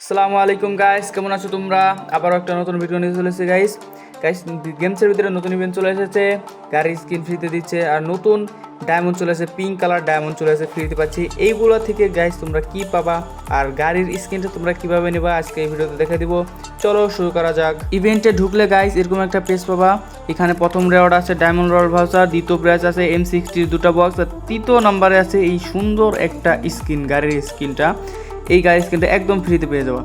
আসসালামু আলাইকুম গাইস কেমন আছো তোমরা? আবারও একটা নতুন ভিডিও নিয়ে চলেছে গাইস গাইস গেমসের ভিতরে নতুন ইভেন্ট চলে এসেছে। গাড়ির স্কিন ফ্রিতে দিচ্ছে। আর নতুন ডায়মন্ড চলে এসেছে। পিঙ্ক কালার ডায়মন্ড চলে এসেছে ফ্রিতে পাচ্ছি। এইগুলো থেকে গাইস তোমরা কি পাবা? আর গাড়ির স্কিনটা তোমরা কীভাবে নেবা? আজকে এই ভিডিওতে দেখে দিব। চলো, শুরু করা যাক। ইভেন্টে ঢুকলে গাইস এরকম একটা পেজ পাবা। এখানে প্রথম রেওয়ার্ড আছে ডায়মন্ড রয়্যাল ভাউচার দ্বিতীয় প্রাইস আছে এম সিক্সটির দুটো বক্স আর তৃতীয় নম্বরে আছে এই সুন্দর একটা স্কিন গাড়ির স্কিনটা এই গাড়ির স্কিনটা একদম ফ্রিতে পেয়ে যাবা।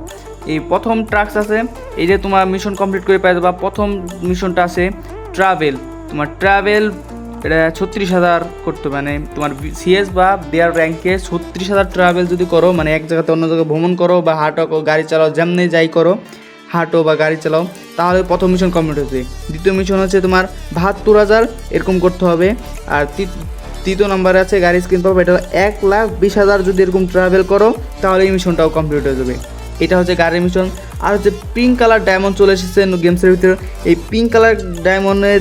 এই প্রথম ট্রাক্স আছে, এই যে তোমার মিশন কমপ্লিট করে পেয়ে যাবা, প্রথম মিশনটা আছে ট্রাভেল তোমার ট্রাভেল এটা ছত্রিশ হাজার করতে মানে তোমার সিএস বা বিয়ার র্যাঙ্কে ছত্রিশ হাজার ট্রাভেল যদি করো মানে এক জায়গাতে অন্য জায়গায় ভ্রমণ করো বা হাঁটো, গাড়ি চালাও, যেমনি যাই করো, হাঁটো বা গাড়ি চালাও, তাহলে প্রথম মিশন কমপ্লিট হচ্ছে দ্বিতীয় মিশন হচ্ছে তোমার বাহাত্তর হাজার এরকম করতে হবে, আর তৃতীয় নম্বরে আছে গাড়ি স্ক্রিন পাবো, এটা এক লাখ বিশ হাজার যদি এরকম ট্রাভেল করো, তাহলে এই মিশনটাও কমপ্লিট হয়ে যাবে। এটা হচ্ছে গাড়ির মিশন আর হচ্ছে পিঙ্ক কালার ডায়মন্ড চলে এসেছে গেমসের ভিতরে। এই পিঙ্ক কালার ডায়মন্ডে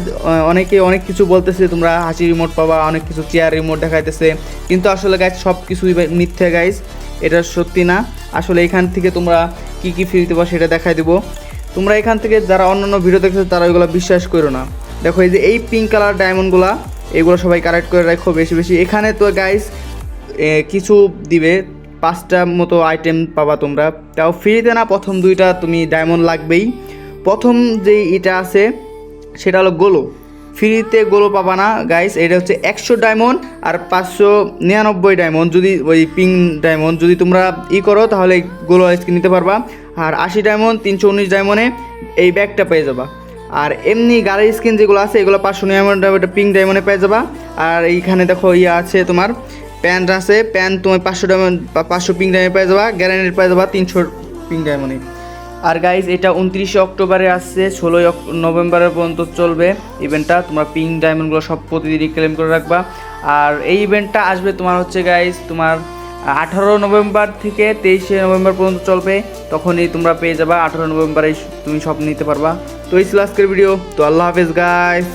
অনেকে অনেক কিছু বলতেছে, তোমরা হাসি রিমোট পাবা, অনেক কিছু চেয়ার রিমোট দেখাইতেছে। কিন্তু আসলে গাইজ সব কিছুই মিথ্যে গাইজ এটা সত্যি না। আসলে এখান থেকে তোমরা কি কি ফ্রিতে পাও সেটা দেখাই দেবো। তোমরা এখান থেকে যারা অন্যান্য ভিডিও দেখছ তারা ওইগুলো বিশ্বাস করো না। দেখো এই যে এই পিঙ্ক কালার ডায়মন্ডগুলা এগুলো সবাই কালেক্ট করে রাখো বেশি বেশি। এখানে তো গাইস কিছু দিবে, পাঁচটা মতো আইটেম পাবা তোমরা। তাও ফ্রিতে না, প্রথম দুইটা তুমি ডায়মন্ড লাগবেই। প্রথম যে এটা আছে, সেটা হলো গোলো। ফ্রিতে গোলো পাবা না গাইস এটা হচ্ছে একশো ডায়মন্ড আর পাঁচশো নিরানব্বই ডায়মন্ড যদি ওই পিঙ্ক ডায়মন্ড যদি তোমরা ই করো, তাহলে গোলো স্কিন নিতে পারবা। আর আশি ডায়মন্ড তিনশো উনিশ ডায়মন্ডে এই ব্যাগটা পেয়ে যাবা। আর এমনি গাড়ির স্কিন যেগুলো আছে, এগুলো পাঁচশো নিরানব্বই ওটা পিঙ্ক ডায়মন্ডে পেয়ে যাবা। আর এইখানে দেখো ইয়ে আছে তোমার প্যান্ট আছে প্যান্ট তোমার পাঁচশো ডায়মন্ড পাঁচশো পিঙ্ক ডায়মন্ড পেয়ে যাবা গ্যারান্টি পেয়ে যাবা তিনশো পিঙ্ক ডায়মন্ডে আর গাইজ এটা উনত্রিশে অক্টোবরে আসছে, ষোলোই নভেম্বরের পর্যন্ত চলবে ইভেন্টটা তোমরা পিঙ্ক ডায়মন্ডগুলো সব প্রতিদিনই ক্লেম করে রাখবা। আর এই ইভেন্টটা আসবে তোমার হচ্ছে গাইজ তোমার আঠারো নভেম্বর থেকে তেইশে নভেম্বর পর্যন্ত চলবে। তখনই তোমরা পেয়ে যাবা আঠারো নভেম্বরে তুমি সব নিতে পারবা। তো এই ছিল আজকের ভিডিও তো আল্লাহ হাফেজ গাইজ